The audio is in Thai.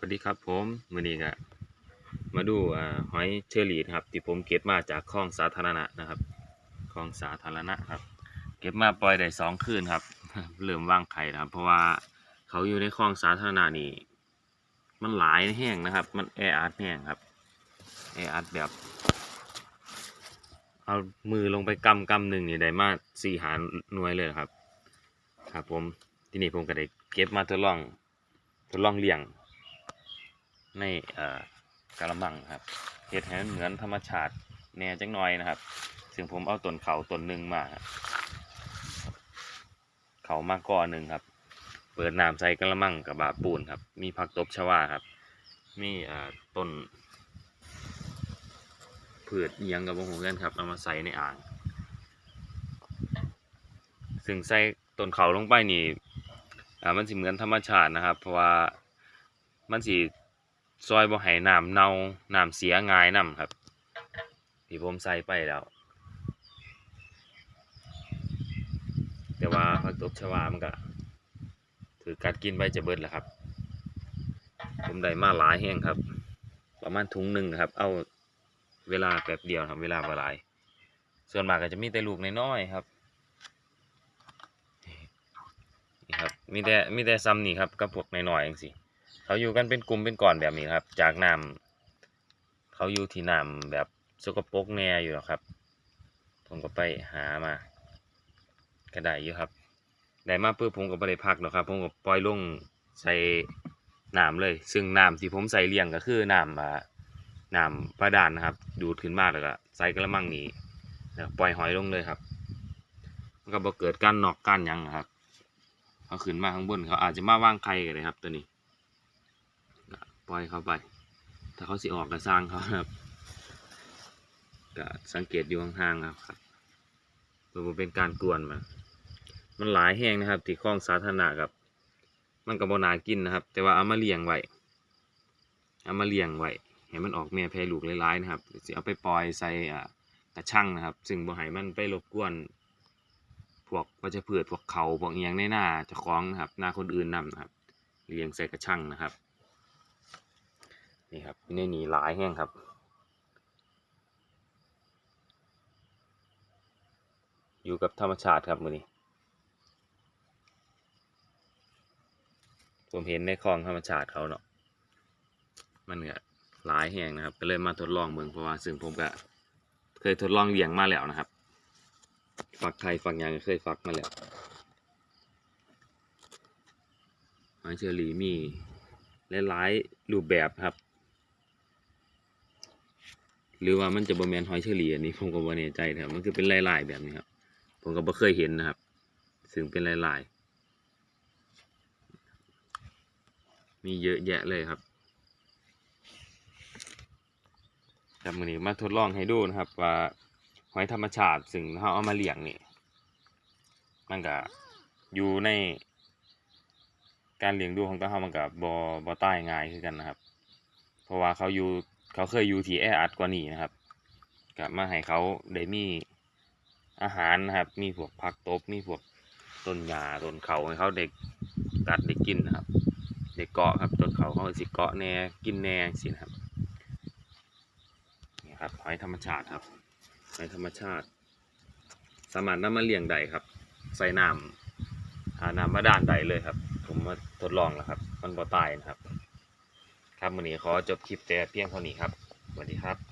สวัสดีครับผมมื้อนี้ก็มาดูหอยเชอรี่ครับ ที่ผมเก็บมาจากคลองสาธารณะนะครับคลองสาธารณะครับ เก็บมาปล่อยได้สองคืนครับเริ่มวางไข่นะครับ เพราะว่าเขาอยู่ในคลองสาธารณะนี่มันหลายแห้งนะครับ มันแออัดแห้งครับแออัดแบบ เอามือลงไปกำกำหนึ่งนี่ได้มาสี่หาหน่วยเลยครับ ครับผมที่นี้ผมก็ได้เก็บมาทดลองทดลองเลี้ยง ในกระมังครับเห็ดให้มันเหมือนธรรมชาติแน่จังหน่อยนะครับ ซึ่งผมเอาต้นเขาต้นหนึ่งมาเขามาก่อหนึ่งครับ เปิดน้ำใส่กระมังกับบาปูนครับ มีผักตบชวาครับ มีต้นพืชอิหยังกับวงหูกันครับเอามาใส่ในอ่าง ซึ่งใส่ต้นเขาลงไปนี่มันสิเหมือนธรรมชาตินะครับ เพราะว่ามันสิ ซอยบ่ให้น้ำเน่าน้ำเสียง่ายนํครับที่ผมใส่ไปแล้ว แต่ว่าผักตบชวามันก็ถือกัดกินไปจะเบิดแหละครับ ผมได้มาหลายแห้งครับ ประมาณถุงหนึ่งครับ เอาเวลาแป๊บเดียวครับเวลาบ่หลาย ส่วนมากก็จะมีแต่ลูกน้อยๆครับนี่ครับมีแต่มีแต่ซ้ำนี่ครับกับพวกน้อยๆเองสิ เขาอยู่กันเป็นกลุ่มเป็นก้อนแบบนี้ครับ จากน้ำเขาอยู่ที่น้ำแบบสกปรกแน่อยู่หรอกครับ ผมก็ไปหามา ก็ได้อยู่ครับ ได้มาเพื่อผมก็ไม่ได้พักหรอกครับ ผมก็ปล่อยลงใส่น้ำเลย ซึ่งน้ำที่ผมใส่เลี้ยงก็คือน้ำอ่าน้ำประดานนะครับ ดูดขึ้นมาแล้วก็ใส่กระมังนี้แล้วปล่อยหอยลงเลยครับมันก็บ่เกิดการนอกการยังนะครับเขาขึ้นมาข้างบนเขาอาจจะมาว่างไข่กันเลยครับตัวนี้ ปล่อยเขาไป ถ้าเขาสิออกก็สร้างเขาครับก็สังเกตอยู่ห่างๆครับครับเพื่อบ่เป็นการกวนมันมันหลายแห้งนะครับที่คลองสาธารณะครับ มันก็บ่นากินนะครับ แต่ว่าเอามาเลี้ยงไว้เอามาเลี้ยงไว้ให้มันออกแม่แพร่ลูกหลายๆนะครับสิเอาไปปล่อยใส่กระชังนะครับ ซึ่งบ่ให้มันไปรบกวนพวกวัชพืชพวกเขาพวกเอียงในหน้าจะคล้องนะครับ หน้าคนอื่นนํนะครับเลี้ยงใส่กระชังนะครับ นี่ครับในนี้หลายแห้งครับ อยู่กับธรรมชาติครับมือนี้ผมเห็นในคลองธรรมชาติเขาเนาะมันก็หลายแห้งนะครับ ก็เลยมาทดลองเมืองเพราะว่าซึ่งผมก็เคยทดลองเลี้ยงมาแล้วนะครับฝักไข่ฝักยางเคยฝักมาแล้วหอยเชอรี่มีหลายๆรูปแบบครับ หรือว่ามันจะบแมนหอยเชอรี่อันนี้ผมก็บ่แน่ใจนะครับมันคือเป็นลายๆแบบนี้ครับผมก็บ่เคยเห็นนะครับ ซึ่งเป็นลายๆมีเยอะแยะเลยครับครับมือนี้มาทดลองให้ดูนะครับ ว่าหอยธรรมชาติซึ่งเราเอามาเลี้ยงนี่มันก็อยู่ใน การเลี้ยงดูของตัวเขามันก็บ่บ่ตายง่ายคือกันนะครับ เพราะว่าเขาอยู่ เขาเคยอยู่ที่แออัดกว่านี้นะครับก็มาให้เขาได้มีอาหารนะครับ มีพวกผักตบมีพวกต้นหญ้าต้นเขาให้เขาเด็กกัดได้กินนะครับได้เกาะครับต้นเขาเขาสิเกาะแหน่กินแหน่สินะครับนี่ครับหอยธรรมชาติครับหอยธรรมชาติ สามารถนำมาเลี้ยงได้ครับ ใส่น้ำหาน้ำมาด้านใดเลยครับ ผมมาทดลองแล้วครับ มันบ่ตายนะครับ ครับวันนี้ขอจบคลิปแต่เพียงเท่านี้ครับสวัสดีครับ